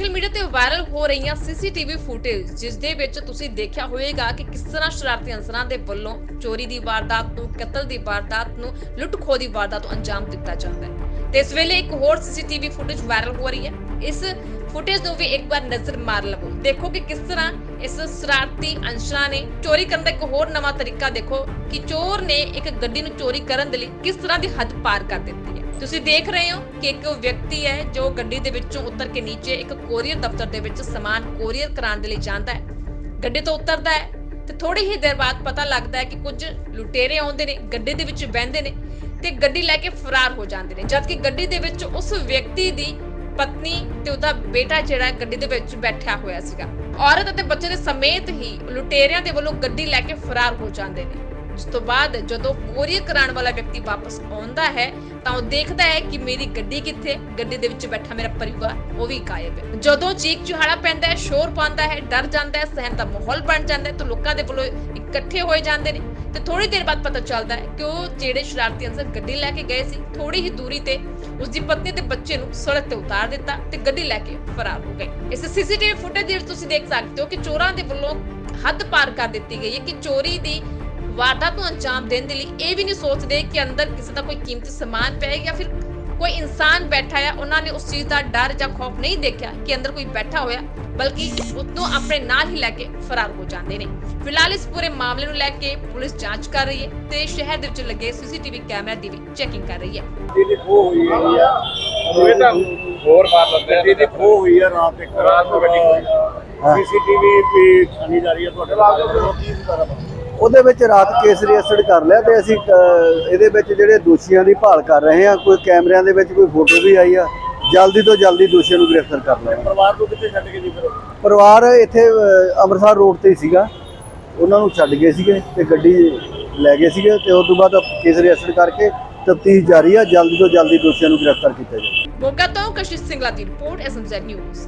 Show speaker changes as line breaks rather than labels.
Internet ਤੇ viral ਹੋ ਰਹੀਆਂ ਸੀਸੀਟੀਵੀ ਫੁਟੇਜ, ਜਿਸ ਦੇ ਵਿੱਚ ਤੁਸੀਂ ਦੇਖਿਆ ਹੋਵੇਗਾ ਕਿ ਕਿਸ ਤਰ੍ਹਾਂ ਸ਼ਰਾਰਤੀ ਅਨਸਰਾਂ ਦੇ ਵੱਲੋਂ ਚੋਰੀ ਦੀ ਵਾਰਦਾਤ ਨੂੰ, ਕਤਲ ਦੀ ਵਾਰਦਾਤ ਨੂੰ, ਲੁੱਟ-ਖੋਹ ਦੀ ਵਾਰਦਾਤ ਨੂੰ ਅੰਜਾਮ ਦਿੱਤਾ ਜਾਂਦਾ ਹੈ। ਤੇ ਇਸ ਵੇਲੇ ਇੱਕ ਹੋਰ ਸੀਸੀਟੀਵੀ ਫੁਟੇਜ ਵਾਇਰਲ ਹੋ ਰਹੀ ਹੈ। ਇਸ ਫੁਟੇਜ ਨੂੰ ਵੀ ਇੱਕ ਵਾਰ ਨਜ਼ਰ ਮਾਰ ਲਵੋ। ਦੇਖੋ ਕਿ ਕਿਸ ਤਰ੍ਹਾਂ ਇਸ ਸ਼ਰਾਰਤੀ ਅੰਸ਼ਰਾਂ ਨੇ ਚੋਰੀ ਕਰਨ ਦਾ ਇੱਕ ਹੋਰ ਨਵਾਂ ਤਰੀਕਾ ਦੇਖੋ ਕਿ ਚੋਰ ਨੇ ਇੱਕ ਗੱਡੀ ਨੂੰ ਚੋਰੀ ਕਰਨ ਦੇ ਲਈ ਕਿਸ ਤਰ੍ਹਾਂ ਦੀ ਹੱਦ ਪਾਰ ਕਰ ਦਿੱਤੀ ਹੈ। ਤੁਸੀਂ ਦੇਖ ਰਹੇ ਹੋ ਕਿ ਇੱਕ ਵਿਅਕਤੀ ਹੈ ਜੋ ਗੱਡੀ ਦੇ ਵਿੱਚੋਂ ਉਤਰ ਕੇ ਨੀਚੇ ਇੱਕ ਕੋਰੀਅਰ ਦਫ਼ਤਰ ਦੇ ਵਿੱਚ ਸਮਾਨ ਕੋਰੀਅਰ ਕਰਾਉਣ ਦੇ ਲਈ ਜਾਂਦਾ ਹੈ। ਗੱਡੀ ਤੋਂ ਉਤਰਦਾ ਹੈ ਤੇ ਥੋੜੀ ਹੀ ਦੇਰ ਬਾਅਦ ਪਤਾ ਲੱਗਦਾ ਹੈ ਕਿ ਕੁਝ ਲੁਟੇਰੇ ਆਉਂਦੇ ਨੇ, ਗੱਡੀ ਦੇ ਵਿੱਚ ਬਹਿੰਦੇ ਨੇ ਤੇ ਗੱਡੀ ਲੈ ਕੇ ਫਰਾਰ ਹੋ ਜਾਂਦੇ ਨੇ, ਜਦਕਿ ਗੱਡੀ ਦੇ ਵਿੱਚ ਉਸ ਵਿਅਕਤੀ ਦੀ ਪਤਨੀ ਤੇ ਉਹਦਾ ਬੇਟਾ ਜਿਹੜਾ ਗੱਡੀ ਦੇ ਵਿੱਚ ਬੈਠਿਆ ਹੋਇਆ ਸੀਗਾ। ਔਰਤ ਅਤੇ ਬੱਚੇ ਦੇ ਸਮੇਤ ਹੀ ਲੁਟੇਰਿਆਂ ਦੇ ਵੱਲੋਂ ਗੱਡੀ ਲੈ ਕੇ ਫਰਾਰ ਹੋ ਜਾਂਦੇ ਨੇ। ਉਸ ਤੋਂ ਬਾਅਦ ਜਦੋਂ ਕੋਰੀਅਰ ਕਰਾਉਣ ਵਾਲਾ ਵਿਅਕਤੀ ਵਾਪਸ ਆਉਂਦਾ ਹੈ, ਤਾਂ ਉਹ ਦੇਖਦਾ ਹੈ ਕਿ ਮੇਰੀ ਗੱਡੀ ਕਿੱਥੇ, ਗੱਡੀ ਦੇ ਵਿੱਚ ਬੈਠਾ ਮੇਰਾ ਪਰਿਵਾਰ, ਉਹ ਵੀ ਗਾਇਬ ਹੈ। ਜਦੋਂ ਚੀਕ ਚੁਹਾੜਾ ਪੈਂਦਾ ਹੈ, ਸ਼ੋਰ ਪਾਉਂਦਾ ਹੈ, ਡਰ ਜਾਂਦਾ ਹੈ ਸਹਿਮ ਦਾ ਮਾਹੌਲ ਬਣ ਜਾਂਦਾ ਹੈ, ਤਾਂ ਲੋਕਾਂ ਦੇ ਵੱਲੋਂ ਇਕੱਠੇ ਹੋਏ ਜਾਂਦੇ ਨੇ। ਤੇ ਥੋੜੀ ਦੇਰ ਬਾਅਦ ਪਤਾ ਚੱਲਦਾ ਹੈ ਕਿ ਉਹ ਜਿਹੜੇ ਸ਼ਰਾਰਤੀ ਅੰਸਰ ਗੱਡੀ ਲੈ ਕੇ ਗਏ ਸੀ ਥੋੜੀ ਹੀ ਦੂਰੀ ਤੇ ਉਸ ਦੀ ਪਤਨੀ ਤੇ ਬੱਚੇ ਨੂੰ ਸੜਕ ਤੇ ਉਤਾਰ ਦਿੱਤਾ ਤੇ ਗੱਡੀ ਲੈ ਕੇ ਫਰਾਰ ਹੋ ਗਏ। ਇਸ ਸੀਸੀਟੀਵੀ ਫੁਟੇਜ ਵਿੱਚ ਤੁਸੀਂ ਦੇਖ ਸਕਦੇ ਹੋ ਕਿ ਚੋਰਾਂ ਦੇ ਵੱਲੋਂ ਹੱਦ ਪਾਰ ਕਰ ਦਿੱਤੀ ਗਈ ਹੈ ਕਿ ਚੋਰੀ ਦੀ ਵਾਰਦਾਤ ਨੂੰ ਅੰਜਾਮ ਦੇਣ ਦੇ ਲਈ ਇਹ ਵੀ ਨਹੀਂ ਸੋਚਦੇ ਕਿ ਅੰਦਰ ਕਿਸੇ ਦਾ ਕੋਈ ਕੀਮਤੀ ਸਮਾਨ ਪਿਆ ਹੈ ਜਾਂ ਫਿਰ ਕੋਈ ਇਨਸਾਨ ਬੈਠਾ ਹੈ ਉਹਨਾਂ ਨੇ ਉਸ ਚੀਜ਼ ਦਾ ਡਰ ਜਾਂ ਖੌਫ ਨਹੀਂ ਦੇਖਿਆ ਕਿ ਅੰਦਰ ਕੋਈ ਬੈਠਾ ਹੋਇਆ ਬਲਕਿ ਉਸ ਨੂੰ ਆਪਣੇ ਨਾਲ ਹੀ ਲੈ ਕੇ ਫਰਾਰ ਹੋ ਜਾਂਦੇ ਨੇ। ਫਿਲਹਾਲ ਇਸ ਪੂਰੇ ਮਾਮਲੇ ਨੂੰ ਲੈ ਕੇ ਪੁਲਿਸ ਜਾਂਚ ਕਰ ਰਹੀ ਹੈ ਤੇ ਸ਼ਹਿਰ ਦੇ ਵਿੱਚ ਲੱਗੇ ਸੀਸੀਟੀਵੀ ਕੈਮਰਾ ਦੀ ਵੀ ਚੈਕਿੰਗ ਕਰ ਰਹੀ ਹੈ।
ਦਿੱਲੀ ਖੋ ਹੋਈ ਹੈ ਆ।
ਇਹ ਤਾਂ ਹੋਰ ਮਾਰ ਲੈਂਦੇ
ਗੱਡੀ ਦੀ ਖੋ ਹੋਈ ਹੈ ਰਾਤ ਇੱਕ।
ਰਾਤ ਨੂੰ ਗੱਡੀ ਖੋਈ।
ਸੀਸੀਟੀਵੀ ਵੀ ਛਾਨੀ ਜਾ ਰਹੀ ਹੈ ਤੁਹਾਡੇ ਨਾਲ ਕੀ ਸਾਰਾ
ਉਹਦੇ ਵਿੱਚ ਰਾਤ ਕੇਸ ਰਜਿਸਟਰਡ ਕਰ ਲਿਆ ਤੇ ਅਸੀਂ ਇਹਦੇ ਵਿੱਚ ਜਿਹੜੇ ਦੋਸ਼ੀਆਂ ਦੀ ਭਾਲ ਕਰ ਰਹੇ ਹਾਂ ਕੋਈ ਕੈਮਰਿਆਂ ਦੇ ਵਿੱਚ ਕੋਈ ਫੋਟੋ ਵੀ ਆਈ ਆ ਜਲਦੀ ਤੋਂ ਜਲਦੀ ਦੋਸ਼ੀਆਂ ਨੂੰ ਗ੍ਰਿਫਤਾਰ ਕਰ ਲਵਾਂਗੇ
ਪਰਿਵਾਰ ਨੂੰ ਕਿੱਥੇ ਛੱਡ ਕੇ ਜੀ ਫਿਰ
ਪਰਿਵਾਰ ਇੱਥੇ ਅੰਮ੍ਰਿਤਸਰ ਰੋਡ ਤੇ ਹੀ ਸੀਗਾ। ਉਹਨਾਂ ਨੂੰ ਛੱਡ ਗਏ ਸੀਗੇ ਤੇ ਗੱਡੀ ਲੈ ਗਏ ਸੀਗੇ ਤੇ ਉਸ ਤੋਂ ਬਾਅਦ ਕੇਸ ਰਜਿਸਟਰਡ ਕਰਕੇ ਤਫਤੀਸ਼ ਜਾਰੀ ਆ ਜਲਦੀ ਤੋਂ ਜਲਦੀ ਦੋਸ਼ੀਆਂ ਨੂੰ ਗ੍ਰਿਫਤਾਰ ਕੀਤਾ ਜਾਵੇ।
ਮੋਗਾ ਤੋਂ ਕਸ਼ਿਸ਼ ਸਿੰਘਲਾ ਦੀ ਰਿਪੋਰਟ ਐਸਐਮਜ਼ੈਡ ਨਿਊਜ਼